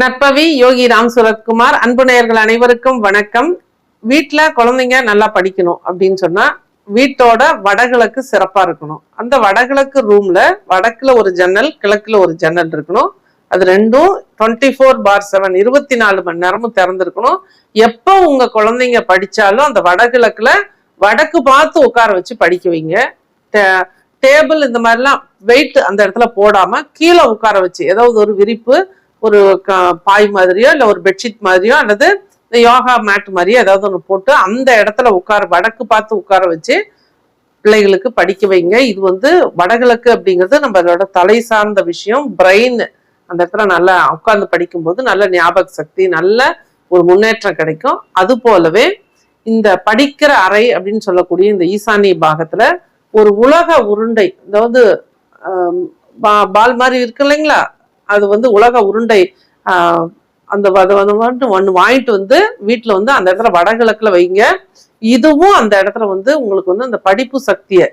நற்பவி யோகி ராம் சுரத்குமார் அன்பு நேயர்கள் அனைவருக்கும் வணக்கம். வீட்டில் குழந்தைங்க நல்லா படிக்கணும் அப்படின்னு சொன்னா வீட்டோட வடகிழக்கு சிறப்பா இருக்கணும். அந்த வடகிழக்கு ரூம்ல வடக்குல ஒரு ஜன்னல் கிழக்குல ஒரு ஜன்னல் இருக்கணும். அது ரெண்டும் டுவெண்ட்டி ஃபோர் பார் செவன் இருபத்தி நாலு மணி நேரமும் திறந்துருக்கணும். எப்போ உங்க குழந்தைங்க படிச்சாலும் அந்த வடகிழக்குல வடக்கு பார்த்து உட்கார வச்சு படிக்க வைங்க. டேபிள் இந்த மாதிரிலாம் வெயிட் அந்த இடத்துல போடாம கீழே உட்கார வச்சு ஏதாவது ஒரு விரிப்பு ஒரு பாய் மாதிரியோ இல்லை ஒரு பெட்ஷீட் மாதிரியோ அல்லது இந்த யோகா மேட் மாதிரியோ ஏதாவது ஒன்று போட்டு அந்த இடத்துல உட்கார வடக்கு பார்த்து உட்கார வச்சு பிள்ளைகளுக்கு படிக்க வைங்க. இது வந்து வடகிழக்கு அப்படிங்கிறது நம்மளோட தலை சார்ந்த விஷயம். பிரெயின் அந்த இடத்துல நல்லா உட்கார்ந்து படிக்கும்போது நல்ல ஞாபக சக்தி நல்ல ஒரு முன்னேற்றம் கிடைக்கும். அது போலவே இந்த படிக்கிற அறை அப்படின்னு சொல்லக்கூடிய இந்த ஈசானிய பாகத்துல ஒரு உலக உருண்டை அதாவது பா- பால் மாதிரி இருக்கு இல்லைங்களா? அது வந்து உலக உருண்டை அந்த வந்து ஒன்று வாங்கிட்டு வந்து வீட்டில் வந்து அந்த இடத்துல வடகிழக்கில் வைங்க. இதுவும் அந்த இடத்துல வந்து உங்களுக்கு வந்து அந்த படிப்பு சக்தியை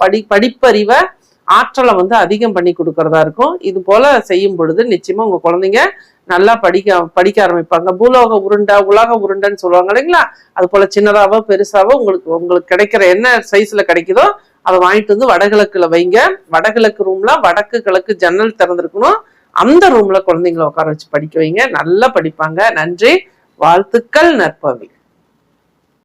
படி படிப்பறிவை ஆற்றலை வந்து அதிகம் பண்ணி கொடுக்கறதா இருக்கும். இது போல செய்யும் பொழுது நிச்சயமா உங்க குழந்தைங்க நல்லா படிக்க படிக்க ஆரம்பிப்பாங்க. பூலோக உருண்டை உலக உருண்டைன்னு சொல்லுவாங்க இல்லைங்களா? அது போல சின்னதாவோ பெருசாவோ உங்களுக்கு உங்களுக்கு கிடைக்கிற என்ன சைஸ்ல கிடைக்குதோ அதை வாங்கிட்டு வந்து வடகிழக்குல வைங்க. வடகிழக்கு ரூம்ல வடக்கு கிழக்கு ஜன்னல் திறந்திருக்கணும். அந்த ரூம்ல குழந்தைங்களை உட்கார வச்சு படிக்க வைங்க. நல்லா படிப்பாங்க. நன்றி. வாழ்த்துக்கள் நற்பவி